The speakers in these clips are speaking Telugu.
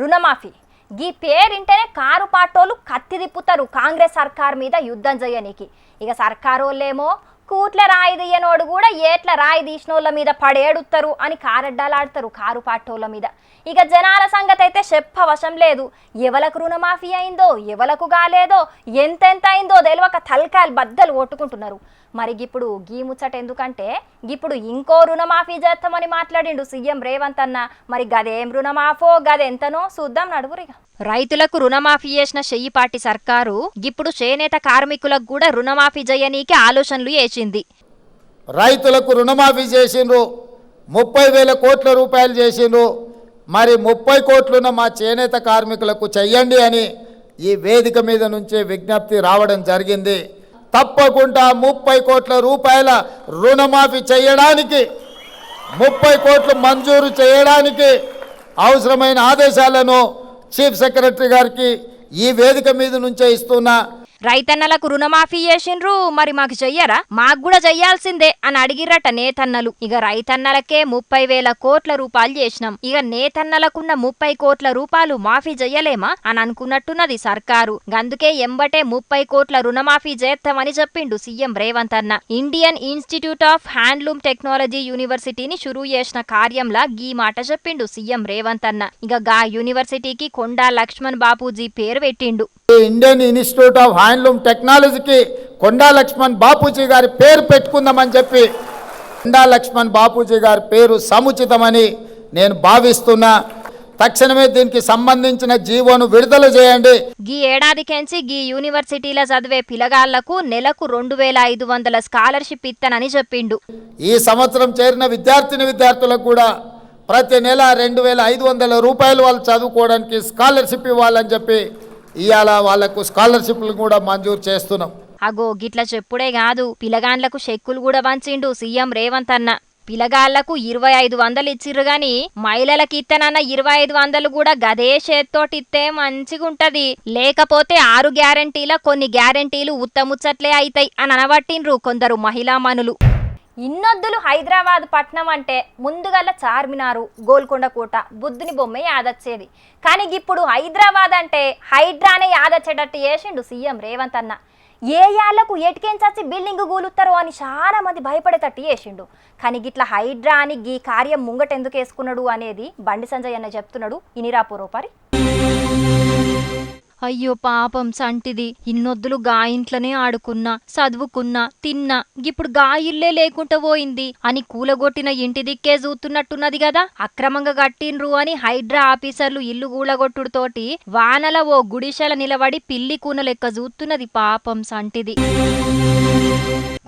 రుణమాఫీ. గీ పేరింటేనే కారు పాటోలు కత్తి తిప్పుతారు కాంగ్రెస్ సర్కార్ మీద యుద్ధం చేయనీకి ఇక సర్కారోళ్ళేమో కూట్ల రాయి తీయనోడు కూడా ఏట్ల రాయి తీసినోళ్ళ మీద పడేడుతారు అని కారడ్డాలాడతారు కారు పాటోళ్ళ మీద. ఇక జనాల సంగతి అయితే చెప్పవశం లేదు. ఎవలకు రుణమాఫీ అయిందో ఎవలకు కాలేదో ఎంతెంత అయిందో తెలియక తలకాయలు బద్దలు కొట్టుకుంటున్నారు. మరి ఇప్పుడు గీ ముచ్చట ఎందుకంటే ఇప్పుడు ఇంకో రుణమాఫీ చేస్తామని మాట్లాడిండు సీఎం రేవంత్ అన్న. మరి గదేం రుణమాఫో గదెంతనో చూద్దాం నడుగురిగా రైతులకు రుణమాఫీ చేసిన చెయ్యిపాటి సర్కారు ఇప్పుడు చేనేత కార్మికులకు కూడా రుణమాఫీ చేయనీకి ఆలోచనలు చేసింది రైతులకు రుణమాఫీ చేసిండ్రు ముప్పై వేల కోట్ల రూపాయలు చేసిండ్రు. మరి ముప్పై కోట్లున్న మా చేనేత కార్మికులకు చెయ్యండి అని ఈ వేదిక మీద నుంచే విజ్ఞప్తి రావడం జరిగింది. తప్పకుండా ముప్పై కోట్ల రూపాయల రుణమాఫీ చేయడానికి ముప్పై కోట్లు మంజూరు చేయడానికి అవసరమైన ఆదేశాలను చీఫ్ సెక్రటరీ గారికి ఈ వేదిక మీద నుంచే ఇస్తున్నా. రైతన్నలకు రుణమాఫీ చేసిండ్రు. మరి మాకు చెయ్యరా? మాకు కూడా చెయ్యాల్సిందే అని అడిగిరట నేతన్నలు. ఇక రైతన్నలకే ముప్పై వేల కోట్ల రూపాయలు చేసినాం. ఇక నేతన్నలకున్న ముప్పై కోట్ల రూపాయలు మాఫీ చెయ్యలేమా అని అనుకున్నట్టున్నది సర్కారు. గందుకే ఎంబటే ముప్పై కోట్ల రుణమాఫీ చేస్తామని చెప్పిండు సీఎం రేవంత్ అన్న. Indian institute of handloom technology యూనివర్సిటీని షురూ చేసిన కార్యంలా గీ మాట చెప్పిండు సీఎం రేవంత్ అన్న. ఇక గా యూనివర్సిటీకి కొండా లక్ష్మణ్ బాపూజీ పేరు పెట్టిండు. ఇండియన్ ఇన్స్టిట్యూట్ ఆఫ్ హ్యాండ్లూమ్ టెక్నాలజీకి కొండా లక్ష్మణ్ బాపూజీ గారి పేరు పెట్టుకుందామని చెప్పి కొండా లక్ష్మణ్ బాపూజీ గారి పేరు సముచితమని నేను భావిస్తున్నా. తక్షణమే దీనికి సంబంధించిన జీవోను విడుదల చేయండి. గీ ఏడాదికెంచి గీ యూనివర్సిటీల చదివే పిలగాళ్ళకు నెలకు రెండు వేల ఐదు వందల స్కాలర్షిప్ ఇత్తనని చెప్పిండు. ఈ సంవత్సరం చేరిన విద్యార్థిని విద్యార్థులకు కూడా ప్రతి నెల రెండు వేల ఐదు వందల రూపాయలు వాళ్ళు చదువుకోవడానికి స్కాలర్షిప్ ఇవ్వాలని చెప్పి ఇవాళ వాళ్ళకు స్కాలర్షిప్లు కూడా మంజూరు చేస్తున్నాం. అగో గిట్ల చెప్పుడే కాదు. పిలగాండ్లకు చెక్కులు కూడా వంచిండు సీఎం రేవంత్ అన్న. పిలగాళ్ళకు ఇరవై ఐదు వందలు ఇచ్చిర్రు గాని మహిళలకు ఇత్తనన్న ఇరవై ఐదు వందలు కూడా గదే చేత్తోటిస్తే మంచిగుంటది. లేకపోతే ఆరు గ్యారంటీల కొన్ని గ్యారంటీలు ఉత్తముచ్చట్లే అవుతాయి అని అనబట్టిండ్రు కొందరు మహిళా మనులు. ఇన్నొద్దులు హైదరాబాద్ పట్నం అంటే ముందుగల చార్మినారు గోల్కొండ కోట బుద్ధుని బొమ్మే యాదచ్చేది. కానీ ఇప్పుడు హైదరాబాద్ అంటే హైడ్రానే యాదొచ్చేటట్టు చేసిండు సీఎం రేవంత్ అన్న. ఏ యాళ్ళకు ఎటుకేంచచ్చి బిల్డింగ్ కూలుతారో అని చాలా మంది భయపడేటట్టు చేసిండు. కానీ గిట్లా హైడ్రా అని గీ కార్యం ముంగటెందుకు వేసుకున్నాడు అనేది బండి సంజయ్ అన్న చెప్తున్నాడు. ఇనిరా అయ్యో పాపం సంటిది ఇన్నొద్దులు గా ఇంట్లోనే ఆడుకున్నా చదువుకున్నా తిన్నా ఇప్పుడు గా ఇల్లే లేకుండా పోయింది అని కూలగొట్టిన ఇంటి దిక్కే చూస్తున్నట్టున్నది కదా అక్రమంగా కట్టిండ్రు అని హైడ్రా ఆఫీసర్లు ఇల్లు కూలగొట్టుడుతోటి వానల ఓ గుడిశల నిలబడి పిల్లి కూన లెక్క చూస్తున్నది పాపం సంటిది.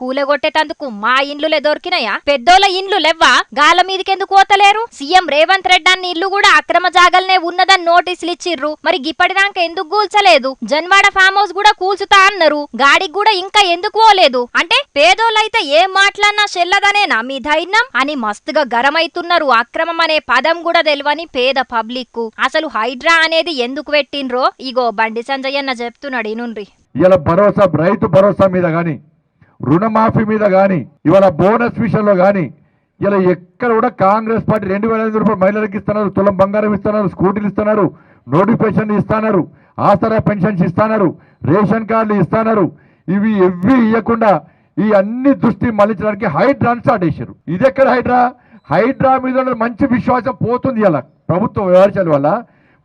కూలగొట్టేటందుకు మా ఇండ్లులే దొరికినాయా? పెద్దోళ్ళ ఇండ్లు లెవ్వా? గాల మీదకెందుకు పోతలేరు? సీఎం రేవంత్ రెడ్డి అన్ని ఇల్లు కూడా అక్రమ జాగల్నే ఉన్నదని నోటీసులు ఇచ్చిర్రు. మరి గిప్పటిదాకా ఎందుకు కూల్చలేదు? జన్వాడ ఫామ్ హౌస్ కూడా కూల్చుతా అన్నారు. గాడికి కూడా ఇంకా ఎందుకు పోలేదు? అంటే పేదోళ్ళైతే ఏం మాట్లాడినా చెల్లదనేనా మీ ధైర్యం? అని మస్తుగా గరమైతున్నారు. అక్రమం అనే పదం కూడా తెలియని పేద పబ్లిక్కు అసలు హైడ్రా అనేది ఎందుకు పెట్టిండ్రో? ఇగో బండి సంజయ్ అన్న చెప్తున్నాడు ఇనుండ్రి. ఇలా భరోసా రైతు భరోసా మీద కానీ రుణమాఫీ మీద కానీ ఇవాళ బోనస్ విషయంలో కానీ ఇలా ఎక్కడ కూడా కాంగ్రెస్ పార్టీ రెండు వేల ఐదు రూపాయలు మహిళలకు ఇస్తున్నారు తులం బంగారం ఇస్తున్నారు స్కూటీలు ఇస్తున్నారు నోటిఫికేషన్లు ఇస్తున్నారు ఆసరా పెన్షన్స్ ఇస్తున్నారు రేషన్ కార్డులు ఇస్తున్నారు ఇవి ఎవ్వి ఇవ్వకుండా ఈ అన్ని దృష్టి మళ్ళించడానికి హైడ్రా స్టార్ట్ చేశారు. ఇది ఎక్కడ హైడ్రా? హైడ్రా మీద మంచి విశ్వాసం పోతుంది ఇలా ప్రభుత్వ వ్యవహారాల వల్ల.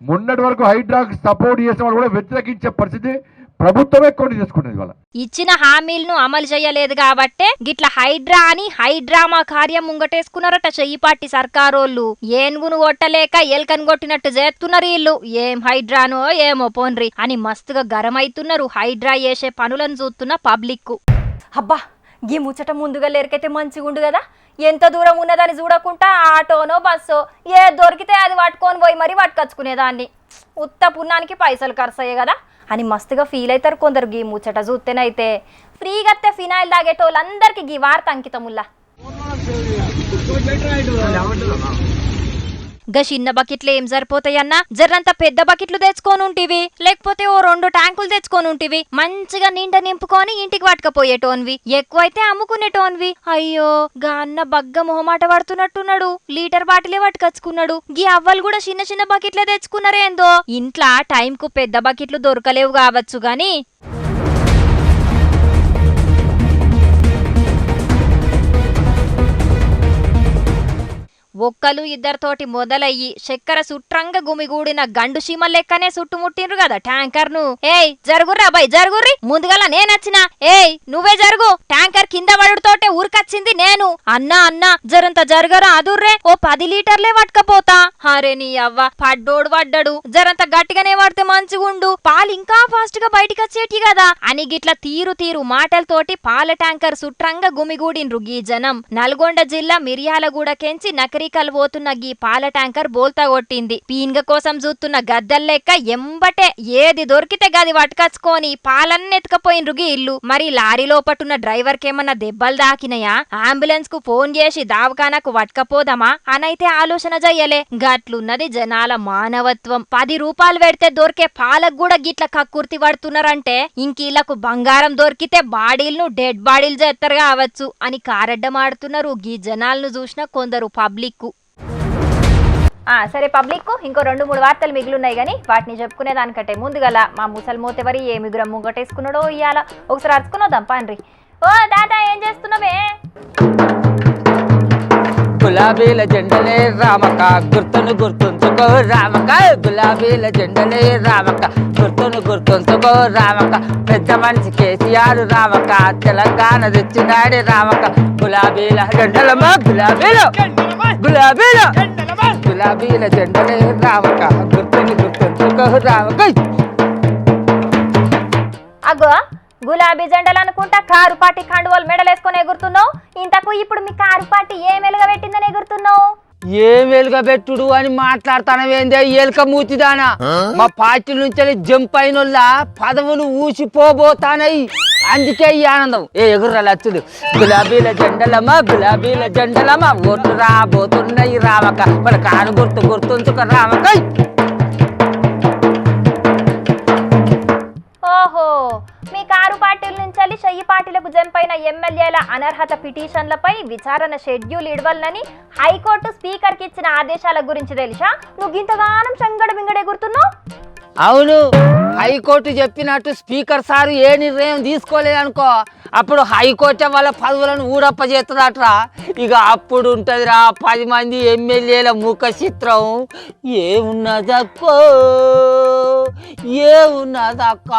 మొన్నటి వరకు హైడ్రాకు సపోర్ట్ చేసిన వాళ్ళు కూడా వ్యతిరేకించే పరిస్థితి ప్రభుత్వమే కొన్ని చేసుకున్నది వాళ్ళ ఇచ్చిన హామీలను అమలు చేయలేదు కాబట్టే గిట్ల హైడ్రా అని హైడ్రామా కార్యం ముంగటేసుకున్నారట చెయ్యిపాటి సర్కారోళ్ళు. ఏనుగును కొట్టలేక ఎల్కను కొట్టినట్టు చేస్తున్నారు వీళ్ళు. ఏం హైడ్రానో ఏమో పోన్రి అని మస్తుగా గరమైతున్నారు హైడ్రా చేసే పనులను చూస్తున్న పబ్లిక్ అబ్బా గీ ముచ్చట ముందుగా లేరికైతే మంచిగా ఉండు కదా. ఎంత దూరం ఉన్నదని చూడకుండా ఆటోనో బస్సో ఏ దొరికితే అది పట్టుకొని పోయి మరీ పట్టుకొచ్చుకునేదాన్ని. ఉత్త పుణ్యానికి పైసలు ఖర్చు అయ్యే కదా. అని మస్తుగా ఫీల్ అవుతారు కొందరు గీ ముచ్చట చూస్తేనైతే. ఫ్రీగా అత్తే ఫినాయిల్ తాగేటోళ్ళందరికీ గీ వార్త అంకితముల్లా. గా చిన్న బకెట్లు ఏం సరిపోతాయన్నా? జర్రంత పెద్ద బకెట్లు తెచ్చుకొని ఉంటివి లేకపోతే ఓ రెండు ట్యాంకులు తెచ్చుకోనుంటివి. మంచిగా నిండా నింపుకొని ఇంటికి పట్టుకపోయేటోన్వి. ఎక్కువైతే అమ్ముకునేటోన్వి. అయ్యో గా అన్న బగ్గ మొహమాట పడుతున్నట్టున్నాడు. లీటర్ బాటిలే పట్టుకొచ్చుకున్నాడు. గీ అవ్వలు కూడా చిన్న చిన్న బకెట్లే తెచ్చుకున్నారేందో. ఇంట్లో టైంకు పెద్ద బకెట్లు దొరకలేవు కావచ్చు గాని. ఒక్కలు ఇద్దరితోటి మొదలయ్యి చక్కెర సుట్రంగ గుమిగూడిన గండు సీమ లెక్కనే చుట్టుముట్టిండ్రు కదా ట్యాంకర్ను ఏయ్ జరుగుర్రా బై జరుగుర్రి. ముందుగల నేనొచ్చిన ఏయ్ నువ్వే జరుగు. ట్యాంకర్ కింద పడుతోటే ఊరికొచ్చింది నేను. అన్నా అన్నా జరంత జరగరా అదుర్రే. ఓ పది లీటర్లే పట్టుకపోతా. హరే నీ అవ్వ పడ్డోడు పడ్డాడు. జరంత గట్టిగానే పడితే మంచిగుండు. పాలు ఇంకా ఫాస్ట్గా బయటికి వచ్చేటి కదా. అని గిట్ల తీరు తీరు మాటలతోటి పాల ట్యాంకర్ సుట్రంగ గుమిగూడిండ్రు గీ జనం. నల్గొండ జిల్లా మిర్యాలగూడ కెంచి నకరికల్ పోతున్న గీ పాల ట్యాంకర్ బోల్తా కొట్టింది. పీన్గ కోసం చూస్తున్న గద్దల్లెక్క ఎంబటే ఏది దొరికితే గది పట్టుకచ్చుకొని పాలన్నీ ఎత్తుకపోయినరు గీ ఇల్లు. మరి లారీలో పట్టున్న డ్రైవర్ కేమన్నా దెబ్బలు దాకినయా అంబులెన్స్కు ఫోన్ చేసి దావకానకు వట్కపోదామా అనైతే ఆలోచన చెయ్యలే గట్లున్నది జనాల మానవత్వం. పది రూపాయలు పెడితే దొరికే పాలకు కూడా గిట్ల కక్కుర్తి పడుతున్నారంటే ఇంకీళ్ళకు బంగారం దొరికితే బాడీలను డెడ్ బాడీలు చేస్తారు కావచ్చు అని కారడ్డమాడుతున్నారు. గీ జనాలను చూసిన కొందరు పబ్లిక్ సరే పబ్లిక్ ఇంకో రెండు మూడు వార్తలు మిగిలిన్నాయి కానీ వాటిని చెప్పుకునే దానికంటే ముందుగల మా ముసలి మూతెవరి ఏ మిగురం ముంగటేసుకున్నాడో ఇయ్యాల. ఒకసారి అరుచుకున్నాం పాన్రి. ఓ దాదా ఏం చేస్తున్నావే? గులాబీల జెండలే రామక గుర్తును గుర్తుంచుకో రామక గులాబీల జెండలే రామక గుర్తును గుర్తుంచుకో రామక పెద్ద మనిషి కేసీఆర్ రామక తెలంగాణ తెచ్చినాడే రామక గులాబీల జెండలమా గులాబీల గులాబీల. గులాబీల జెండలే రామక గుర్తుని గుర్తుంచుకో రామక అగో గులాబీ జెండలు అనుకుంటా కారు పార్టీ కండువాలు మెడలేసుకొని ఎగురుతున్నావు? ఇంతకు ఇప్పుడు మీ కారు పార్టీ ఏ మెలుగా పెట్టిందని ఎగురుతున్నావు? ఏం వెలుగబెట్టుడు అని మాట్లాడతానవేందే? ఏలిక మూతిదానా? మా పార్టీ నుంచి జంప్ అయిన పదవులు ఊసిపోబోతానయి అందుకే ఈ ఆనందం. ఏ ఎగుర్రా లచ్చుడు. గులాబీల జెండలమ్మా గులాబీల జెండలమ్మా ఓట్లు రాబోతున్నాయి రామక మన కారు గుర్తు గుర్తుంచుక రామక ఓహో మీ కారు పార్టీల నుంచి షయ్యి పార్టీలకు జంపైన ఎమ్మెల్యేల అనర్హత పిటిషన్లపై విచారణ షెడ్యూల్ ఇడవలనని హైకోర్టు స్పీకర్కి ఇచ్చిన ఆదేశాల గురించి తెలుసా? నువ్వు ఇంతగానం చంగడ బింగడ గుర్తున్నావు అవును హైకోర్టు చెప్పినట్టు స్పీకర్ సారు ఏ నిర్ణయం తీసుకోలేదనుకో అప్పుడు హైకోర్టు వాళ్ళ పదవులను ఊడప్ప చేస్తుందట్రా ఇక అప్పుడు ఉంటుందిరా పది మంది ఎమ్మెల్యేల ముఖ చిత్రం. ఏమున్నదక్కో ఏమున్నదక్క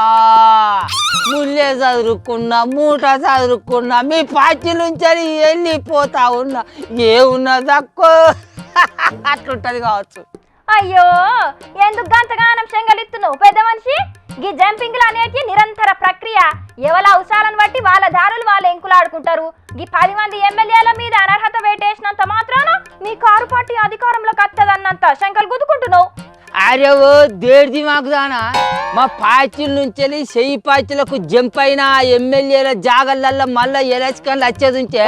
ముల్లే చదువుకున్నా మూట చదురుకున్నా మీ పార్టీ నుంచి వెళ్ళిపోతా ఉన్నా. ఏమున్నదక్కో అట్లుంటది కావచ్చు. అయ్యో ఎందుకు గంతగానం చెంగలిస్తున్నావు పెద్ద మనిషి? గీ జంపింగ్లు అనేటి నిరంతర ప్రక్రియ. ఎవల అవసరాలను బట్టి వాళ్ళ దారులు వాళ్ళు ఎంకులాడుకుంటారు. గీ పది మంది ఎమ్మెల్యేల మీద అనర్హత వేటేసినంత మాత్రాన మీ కారు పార్టీ అధికారంలోకి వస్తుందన్నంత శంకలు గుద్దుకుంటున్నావు. అరే ఓ దేడిది మాకు దానా. మా పార్టీల నుంచి వెళ్ళి చెయ్యి పార్టీలకు జంప్ అయిన ఎమ్మెల్యేల జాగళ్ళల్లో మళ్ళీ ఎలక్షన్లు వచ్చేది ఉంటే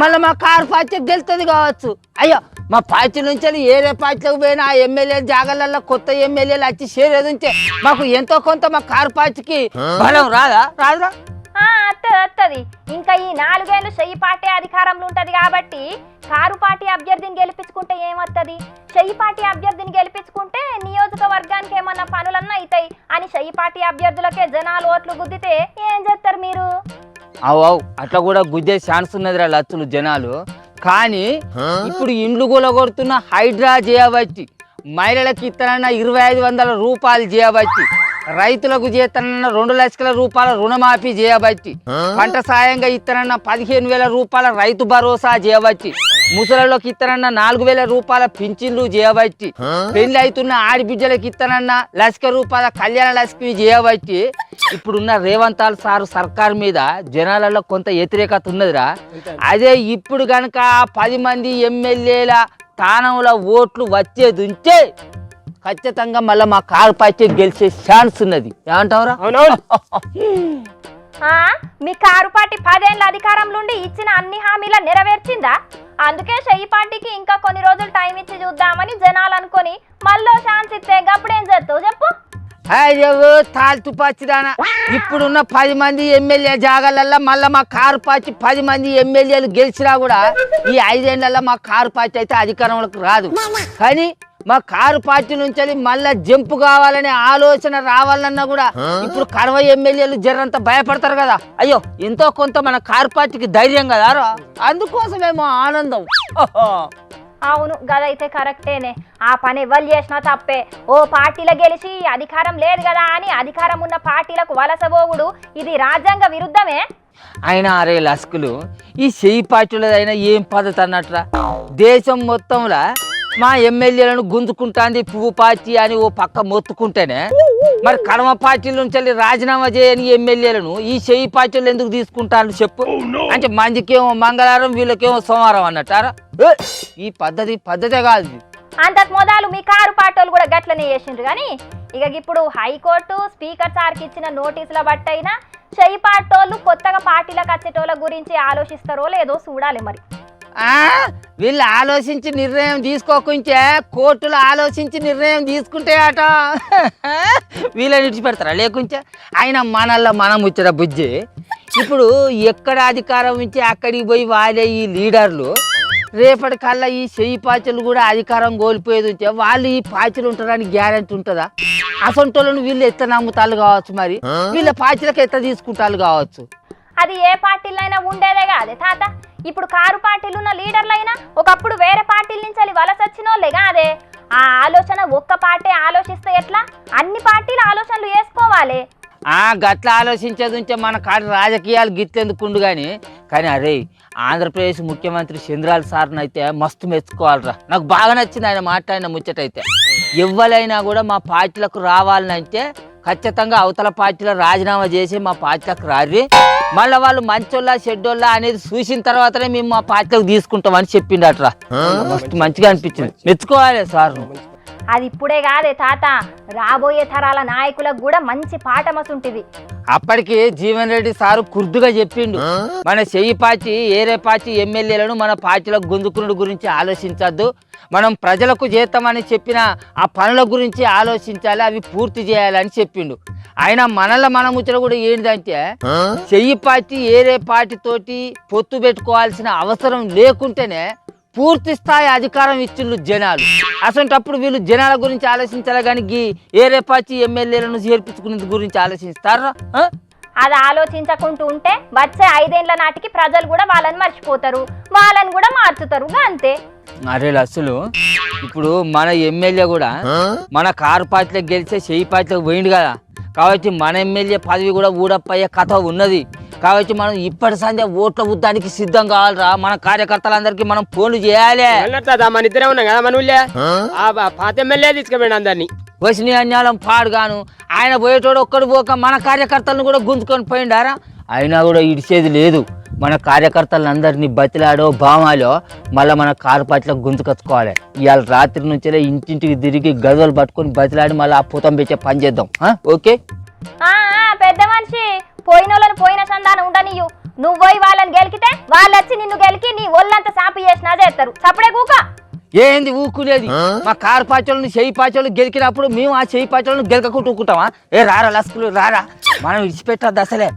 మళ్ళీ మా కారు పార్టీ గెలుతుంది కావచ్చు. అయ్యో మా పార్టీ నుంచి వెళ్ళి ఏరే పార్టీలకు పోయిన ఆ ఎమ్మెల్యే జాగళ్ళల్లో కొత్త ఎమ్మెల్యేలు వచ్చి చేరేది ఉంటే మాకు ఎంతో కొంత మా కారు పార్టీకి బలం రాదా? రాదురా? అత్తది అత్తది. ఇంకా ఈ నాలుగేళ్ళు చెయ్యి పార్టీ అధికారంలో ఉంటది కాబట్టి కారు పార్టీ అభ్యర్థిని గెలిపించుకుంటే ఏమత్తది? చెయ్యి పార్టీ అభ్యర్థిని గెలిపించుకుంటే నియోజకవర్గానికి ఏమన్నా పనులన్నా అవుతాయి అని చెయ్యి పార్టీ అభ్యర్థులకే జనాలు ఓట్లు గుద్దితే ఏం చేస్తారు మీరు? అవు అవు. అట్లా కూడా గుద్దే ఛాన్స్ ఉన్నదిరా లచ్చులు జనాలు. కానీ ఇప్పుడు ఇండ్లు కొలగొడుతున్న హైడ్రా చేయబట్టి మహిళలకు ఇతనన్న ఇరవై ఐదు వందల రూపాయలు చేయబట్టి రైతులకు చేతనన్న రెండు లక్షల రూపాయల రుణమాఫీ చేయబట్టి పంట సాయంగా ఇతనన్న పదిహేను వేల రూపాయల రైతు భరోసా చేయబట్టి ముసలిలోకి ఇతనన్న నాలుగు వేల రూపాయల పింఛన్లు చేయబట్టి పెళ్ళి అవుతున్న ఆడబిడ్డలకు ఇతనన్న లక్ష రూపాయల కళ్యాణ లక్ష్మి చేయబట్టి ఇప్పుడున్న రేవంతాల్ సారు సర్కార్ మీద జనాలలో కొంత వ్యతిరేకత ఉన్నదిరా. అదే ఇప్పుడు గనక పది మంది ఎమ్మెల్యేల స్థానంలో ఓట్లు వచ్చేది ఉంటే ఖచ్చితంగా మళ్ళీ మా కారు పార్టీ గెలిచే ఛాన్స్ ఉన్నది. ఏమంటావురా? ఆ, మీ కారు పార్టీ పదేళ్ళ అధికారంలో ఉండి ఇచ్చిన అన్ని హామీల నెరవేర్చిందా? అందుకే చెయ్యి పార్టీకి ఇంకా కొన్ని రోజులు టైం ఇచ్చి చూద్దామని జనాలు అనుకొని మళ్ళీ ఛాన్స్ ఇస్తే గప్పుడేం చేస్తావు? చెప్పు. అయ్యో తాల్తు పచ్చిదానా ఇప్పుడున్న పది మంది ఎమ్మెల్యే జాగాలల్లో మళ్ళీ మా కారు పార్టీ పది మంది ఎమ్మెల్యేలు గెలిచినా కూడా ఈ ఐదేళ్ళలో మా కారు పార్టీ అయితే అధికారంలోకి రాదు. కానీ మా కారు పార్టీ నుంచి మళ్ళా జంపు కావాలనే ఆలోచన రావాలన్నా కూడా ఇప్పుడు కడవ ఎమ్మెల్యేలు జరంత భయపడతారు కదా. అయ్యో ఎంతో కొంత మన కారు పార్టీకి ధైర్యం కదా. అందుకోసమేమో ఆనందం. అవును గదైతే కరెక్టేనే. ఆ పని ఎవరు చేసినా తప్పే. ఓ పార్టీలో గెలిచి అధికారం లేదు కదా అని అధికారం ఉన్న పార్టీలకు వలసబోగుడు ఇది రాజ్యాంగ విరుద్ధమే? అయినా అరే లస్కులు ఈ చెయ్యి పార్టీలదైనా ఏం పద్ధతి అన్నట్రా దేశం మొత్తంలో మా ఎమ్మెల్యేలను గుంజుకుంటాంది పువ్వు పార్టీ అని ఓ పక్క మొత్తుకుంటేనే. మరి కడమ పార్టీల నుంచి వెళ్ళి రాజీనామా చేయని ఎమ్మెల్యేలను ఈ చెయ్యి పార్టీలు ఎందుకు తీసుకుంటాను చెప్పు. అంటే మందికేమో మంగళవారం వీళ్ళకేమో సోమవారం అన్నట్టారా? ఈ పద్ధతి పద్ధతే కాదు. అంతకు మొదలు మీ కారు పాటోలు కూడా గట్లనే చేసిండ్రు కానీ ఇక ఇప్పుడు హైకోర్టు స్పీకర్ సార్కి ఇచ్చిన నోటీసుల బట్టైనా చెయ్యి పాటోళ్ళు కొత్తగా పార్టీలకు వచ్చేటోళ్ళ గురించి ఆలోచిస్తారో లేదో చూడాలి మరి. వీళ్ళు ఆలోచించి నిర్ణయం తీసుకోకుంటే కోర్టులు ఆలోచించి నిర్ణయం తీసుకుంటే అట వీళ్ళని విడిచిపెడతారా? లేకుంటే ఆయన మనల్లో మనం ముచ్చట బుజ్జి. ఇప్పుడు ఎక్కడ అధికారం ఉంచి అక్కడికి పోయి వాళ్ళే ఈ లీడర్లు. రేపటి కల్లా ఈ చెయ్యి పాచలు కూడా అధికారం కోల్పోయేది ఉంటే వాళ్ళు ఈ పాచలు ఉంటారని గ్యారంటీ ఉంటుందా? అసొంటోళ్ళను వీళ్ళు ఎత్త నమ్ముతాలు కావచ్చు మరి. వీళ్ళ పాచలకు ఎత్త తీసుకుంటారు కావచ్చు. అది ఏ పార్టీలైనా ఉండేదే కాదే తాత. ఇప్పుడు కారు పార్టీలు ఉన్న లీడర్లైనా ఒకప్పుడు వేరే పార్టీల నుంచి అది వలస వచ్చిన కాదే. ఆ ఆలోచన ఒక్క పార్టీ ఆలోచిస్తే ఎట్లా? అన్ని పార్టీలు ఆలోచనలు వేసుకోవాలి. ఆ గట్ల ఆలోచించేది ఉంటే మన కాడ రాజకీయాలు గిత్తెందుకుండు కానీ కానీ అరే ఆంధ్రప్రదేశ్ ముఖ్యమంత్రి చంద్రాల సార్ని అయితే మస్తు మెచ్చుకోవాలిరా. నాకు బాగా నచ్చింది ఆయన మాట్లాడిన ముచ్చటైతే. ఎవ్వరైనా కూడా మా పార్టీలకు రావాలని అంటే ఖచ్చితంగా అవతల పార్టీలో రాజీనామా చేసి మా పార్టీలకు రారి. మళ్ళీ వాళ్ళు మంచోళ్ళ చెడ్డోళ్ళ అనేది చూసిన తర్వాతనే మేము మా పార్టీలకు తీసుకుంటామని చెప్పిండట్రా. మస్తు మంచిగా అనిపించింది. మెచ్చుకోవాలి సార్ అది ఇప్పుడే కాదే తాత. రాబోయే తరాల నాయకులకు కూడా మంచి పాఠమసుంటిది అప్పటికి జీవన్ రెడ్డి సారు కుర్దుగా చెప్పిండు. మన చెయ్యి పార్టీ ఏరే పార్టీ ఎమ్మెల్యేలను మన పార్టీలో గుంజుకునుడు గురించి ఆలోచించద్దు. మనం ప్రజలకు చేస్తామని చెప్పిన ఆ పనుల గురించి ఆలోచించాలి అవి పూర్తి చేయాలని చెప్పిండు. ఆయన మనల మన ముచ్చట కూడా ఏంటంటే చెయ్యి పార్టీ ఏరే పార్టీ తోటి పొత్తు పెట్టుకోవాల్సిన అవసరం లేకుంటేనే పూర్తి స్థాయి అధికారం ఇచ్చిండ్రు జనాలు. అసంటప్పుడు వీళ్ళు జనాల గురించి ఆలోచించాలి కానీ గీ ఏరే పార్టీ ఎమ్మెల్యేలను చేర్పించుకునే గురించి ఆలోచిస్తారా? ఆ? అది ఆలోచించకుంటూ ఉంటే వచ్చే ఐదేండ్ల నాటికి ప్రజలు కూడా వాళ్ళని మర్చిపోతారు. వాళ్ళని కూడా మార్చుతారు. అంతే. అరే అసలు ఇప్పుడు మన ఎమ్మెల్యే కూడా మన కారు పార్టీలో గెలిచే చెయ్యి పార్టీలోకి పోయిండు కదా. కాబట్టి మన ఎమ్మెల్యే పదవి కూడా ఊడప్పయ్యే కథ ఉన్నది. కాబట్టి మనం ఇప్పటి సందే ఓట్ల ఉద్దానికి సిద్ధం కావాలిరా. మన కార్యకర్తలందరికీ మనం ఫోన్లు చేయాలి. మన ఇద్దరే ఉన్నాం కదా మన పాత ఎమ్మెల్యే తీసుకుపోయాడు అందరినీ. వసిని అన్యాలం పాడుగాను. ఆయన పోయేటోడు ఒక్కడు పోక మన కార్యకర్తలను కూడా గుంజుకొని పోయిండారా? అయినా కూడా ఇడిచేది లేదు. మన కార్యకర్తలందరినీ బతిలాడో బామాలో మళ్ళీ మన కారు పాటలో గుంజుకొచ్చుకోవాలి ఇవాళ రాత్రి నుంచే ఇంటింటికి తిరిగి గదులు పట్టుకొని బతిలాడి మళ్ళీ ఆ పూతం పెట్టే పని చేద్దాం. ఆ? ఓకే? ఆ ఆ, పెద్ద మనిషి పోయిన వాళ్ళని పోయిన సందానం ఉండనియు నువ్వు పోయి వాళ్ళని గెలికితే వాళ్ళు వచ్చి నిన్ను గెలికి నీ ఒళ్ళంతా సాపి చేసినా చేస్తారు. సప్పుడే కూక. ఏంది ఊకునేది మా కారు పాచోళ్ళని చెయ్యి పాచోళ్ళు గెలికినప్పుడు మేము ఆ చెయ్యి పాచోళ్ళని గెలకకుంటూ ఊకుంటామా ఏ రారా లస్కులు రారా. మనం విడిచిపెట్టద్దు అసలే.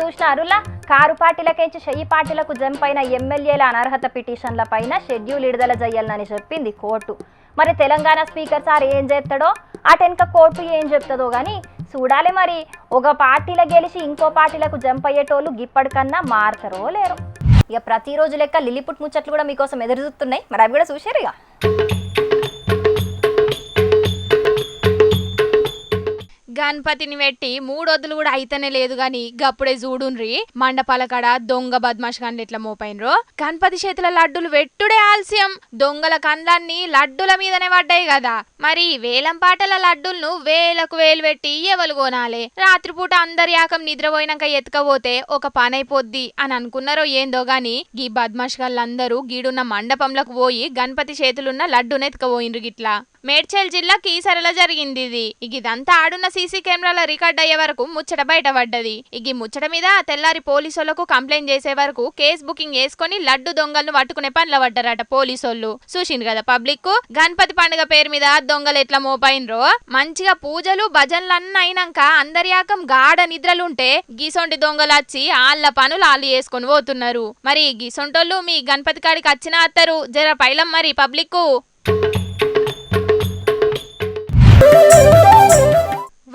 చూసినారులా కారు పార్టీలకేంచి చెయ్యి పార్టీలకు జంప్ అయిన ఎమ్మెల్యేల అనర్హత పిటిషన్ల పైన షెడ్యూల్ విడుదల చేయాలని చెప్పింది కోర్టు. మరి తెలంగాణ స్పీకర్ సార్ ఏం చేస్తాడో అటెనక కోర్టు ఏం చెప్తుందో కానీ చూడాలి మరి. ఒక పార్టీలో గెలిచి ఇంకో పార్టీలకు జంప్ అయ్యేటోళ్ళు గిప్పటికన్నా మారతారో లేరు. ఇక ప్రతిరోజు లెక్క లిలిపుట్ ముచ్చట్లు కూడా మీకోసం ఎదురు చూస్తున్నాయి మరి అవి కూడా చూసారు ఇక గణపతిని పెట్టి మూడొద్దులు కూడా అయితేనే లేదు గాని గప్పుడే చూడుండ్రి. మండపాల కాడ దొంగ బద్మాష్ కండ్లు ఎట్లా మోపైనరో. గణపతి చేతుల లడ్డులు వెట్టుడే ఆలస్యం. దొంగల కండ్లన్నీ లడ్డుల మీదనే పడ్డాయి కదా. మరి వేలం పాటల లడ్డులను వేలకు వేలు పెట్టి ఎవలు కొనాలి? రాత్రిపూట అందరి యాకం నిద్రపోయినాక ఎత్తుకపోతే ఒక పని అయిపోద్ది అని అనుకున్నారో ఏందో గాని గీ బద్మాష్ గాళ్ళందరూ గీడున్న మండపంలకు పోయి గణపతి చేతులున్న లడ్డునెత్తుకపోయినరు గిట్లా. మేడ్చల్ జిల్లా కీసరలో జరిగింది ఇది. ఇక ఇదంతా ఆడున్న సీసీ కెమెరాల రికార్డ్ అయ్యే వరకు ముచ్చట బయటపడ్డది. ఇక ముచ్చట మీద తెల్లారి పోలీసులకు కంప్లైంట్ చేసే వరకు కేసు బుకింగ్ చేసుకుని లడ్డు దొంగలను పట్టుకునే పనుల పడ్డారట పోలీసోళ్ళు చూసింది కదా పబ్లిక్ గణపతి పండుగ పేరు మీద దొంగలు ఎట్లా మోపైనరో మంచిగా పూజలు భజనలు అయినాక అయినాక అందరియాకం గాఢ నిద్రలుంటే గీసొంటి దొంగలు వచ్చి ఆళ్ళ పనులు ఆళ్ళు చేసుకుని పోతున్నారు. మరి గీసొంటోళ్ళు మీ గణపతి కాడికి వచ్చిన అత్తరు? జర పైలం మరి పబ్లిక్ Thank you.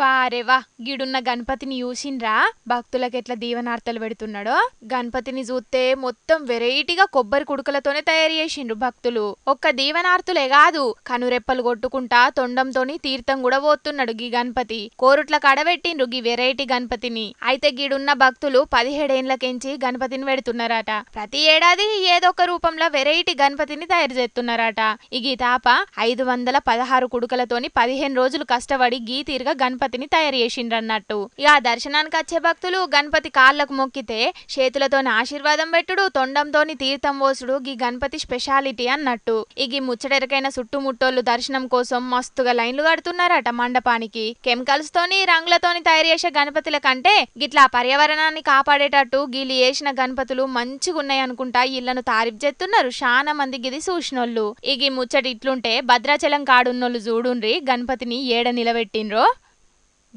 వారేవా గిడున్న గణపతిని చూసిండ్రా? భక్తులకు ఎట్లా దీవనార్తలు పెడుతున్నాడో? గణపతిని చూస్తే మొత్తం వెరైటీగా కొబ్బరి కుడుకలతోనే తయారు చేసిండ్రు భక్తులు. ఒక్క దీవనార్తులే కాదు కనురెప్పలు కొట్టుకుంటా తొండంతోని తీర్థం కూడా పోతున్నాడు గీ గణపతి. కోరుట్ల కడబెట్టిండ్రు గీ వెరైటీ గణపతిని. అయితే గిడున్న భక్తులు పదిహేడేండ్లకెంచి గణపతిని పెడుతున్నారట. ప్రతి ఏడాది ఏదో ఒక రూపంలో వెరైటీ గణపతిని తయారు చేస్తున్నారట. ఈ గీ తాప ఐదు వందల పదహారు కుడుకలతోని పదిహేను రోజులు కష్టపడి గీ తీరుగా గణపతిని తయారు చేసిండ్రన్నట్టు. ఇక దర్శనానికి వచ్చే భక్తులు గణపతి కాళ్ళకు మొక్కితే చేతులతోని ఆశీర్వాదం పెట్టుడు తొండంతోని తీర్థం పోసుడు గీ గణపతి స్పెషాలిటీ అన్నట్టు. ఈ గీ ముచ్చటెరకైన చుట్టుముట్టోళ్ళు దర్శనం కోసం మస్తుగా లైన్లు కడుతున్నారట మండపానికి. కెమికల్స్ తోని రంగులతోని తయారు చేసే గణపతుల కంటే గిట్లా పర్యావరణాన్ని కాపాడేటట్టు గీలు చేసిన గణపతులు మంచిగున్నాయి అనుకుంటా ఇళ్ళను తారీఫ్ చేస్తున్నారు చాలా మంది గిది చూసినోళ్ళు. ఇగి గీ ఇట్లుంటే భద్రాచలం కాడున్నోళ్ళు చూడుండ్రి గణపతిని ఏడ నిలబెట్టిండ్రో?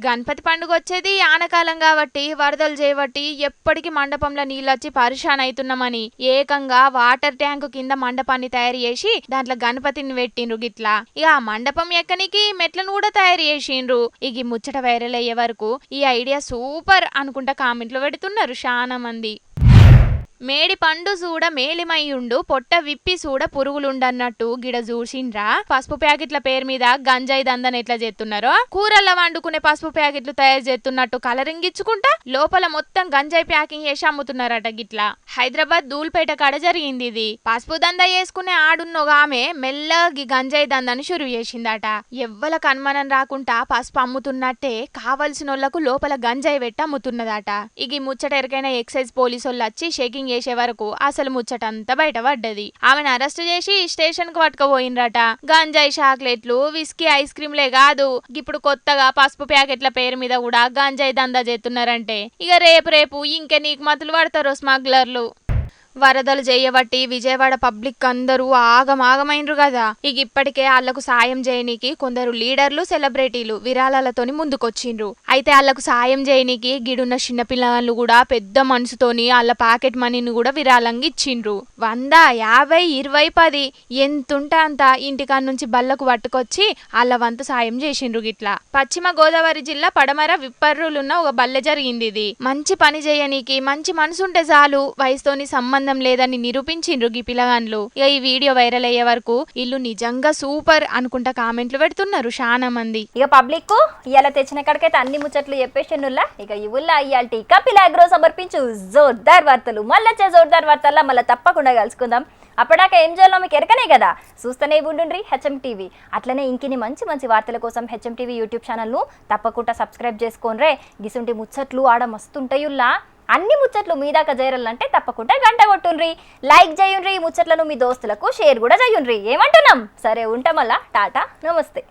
గణపతి పండుగ వచ్చేది ఆనకాలం కాబట్టి వరదలు చేయబట్టి ఎప్పటికీ మండపంలో నీళ్ళొచ్చి పరిశాన్ అవుతున్నామని ఏకంగా వాటర్ ట్యాంక్ కింద మండపాన్ని తయారు చేసి దాంట్లో గణపతిని పెట్టిండ్రు గిట్లా. ఇక ఆ మండపం ఎక్కనికి మెట్లను కూడా తయారు చేసిండ్రు. ఇక ముచ్చట వైరల్ అయ్యే వరకు ఈ ఐడియా సూపర్ అనుకుంటా కామెంట్లు పెడుతున్నారు చాలా మంది. మేడి పండు చూడ మేలిమయ్యుండు పొట్ట విప్పి చూడ పురుగులుండన్నట్టు గిడ చూసిండ్రా పసుపు ప్యాకెట్ల పేరు మీద గంజాయి దందని ఎట్లా చేస్తున్నారో కూరల్లో వండుకునే పసుపు ప్యాకెట్లు తయారు చేస్తున్నట్టు కలరింగ్ ఇచ్చుకుంటా లోపల మొత్తం గంజాయి ప్యాకింగ్ చేసి అమ్ముతున్నారట గిట్లా. హైదరాబాద్ దూల్పేట కాడ జరిగింది ఇది పసుపు దంద వేసుకునే ఆడున్నోగా ఆమె మెల్లగా ఈ గంజాయి దందని షురు చేసిందట. ఎవ్వల కన్మనం రాకుండా పసుపు అమ్ముతున్నట్టే కావలసిన లోపల గంజాయి పెట్టి అమ్ముతున్నదట. ఇగి ముచ్చట ఎరకైన ఎక్సైజ్ పోలీసు వాళ్ళు వచ్చి షేకింగ్ చేసే వరకు అసలు ముచ్చట బయట బయటపడ్డది. ఆమెను అరెస్ట్ చేసి స్టేషన్కు పట్టుకుపోయినరట గంజాయి చాక్లెట్లు విస్కీ ఐస్ క్రీమ్లే కాదు. ఇప్పుడు కొత్తగా పసుపు ప్యాకెట్ల పేరు మీద కూడా గంజాయి దందా చేస్తున్నారంటే. ఇక రేపు రేపు ఇంకే నీకు మతులు పడతారు స్మగ్లర్లు. వరదలు చేయబట్టి విజయవాడ పబ్లిక్ అందరూ ఆగమాగమైనరు కదా ఇక ఇప్పటికే వాళ్ళకు సాయం చేయనీకి కొందరు లీడర్లు సెలబ్రిటీలు విరాళాలతోని ముందుకొచ్చిండ్రు. అయితే వాళ్ళకు సాయం చేయనీకి గిడున్న చిన్నపిల్లలు కూడా పెద్ద మనసుతోని వాళ్ళ పాకెట్ మనీని కూడా విరాళంగా ఇచ్చిండ్రు. వంద యాభై ఇరవై పది ఎంతుంటే అంత ఇంటికాడ నుంచి బల్లకు పట్టుకొచ్చి వాళ్ళ వంతు సాయం చేసిండ్రు గిట్లా. పశ్చిమ గోదావరి జిల్లా పడమర విప్పర్రులున్న ఒక బల్లె జరిగింది ఇది మంచి పని చేయనీకి మంచి మనసుంటే చాలు. వయసుతోని సంబంధం లేదని నిరూపించిండ్రు ఈ పిల్లగాన్లు. ఇక ఈ వీడియో వైరల్ అయ్యే వరకు ఇల్లు నిజంగా సూపర్ అనుకుంటా కామెంట్లు పెడుతున్నారు చాలా మంది. ఇక పబ్లిక్ ఇలా తెచ్చిన కాడికైతే అన్ని ముచ్చట్లు చెప్పేసినుల్లా ఇక ఇవుల్లా ఇయాల్టి కపిల్ అగ్రో సమర్పించు. జోర్దార్ వార్తలు. మళ్ళీ వచ్చే జోర్దార్ వార్తల్లో మళ్ళీ తప్పకుండా కలుసుకుందాం. అప్పటిదాకా ఏం చేయాలో మీకు ఎరకనే కదా. చూస్తూనే ఉండుండ్రి హెచ్ఎం టీవీ అట్లనే ఇంకిని మంచి మంచి వార్తల కోసం హెచ్ఎం టీవీ యూట్యూబ్ ఛానల్ను తప్పకుండా సబ్స్క్రైబ్ చేసుకోనరే గిసుంటి ముచ్చట్లు ఆడ మస్తుంటాయుల్లా. అన్ని ముచ్చట్లు మీ దాకా చేరాలంటే తప్పకుండా గంట కొట్టుండ్రి. లైక్ చేయుండ్రి ఈ ముచ్చట్లను మీ దోస్తులకు షేర్ కూడా చేయుండ్రి. ఏమంటున్నాం? సరే ఉంటామల్లా టాటా. నమస్తే.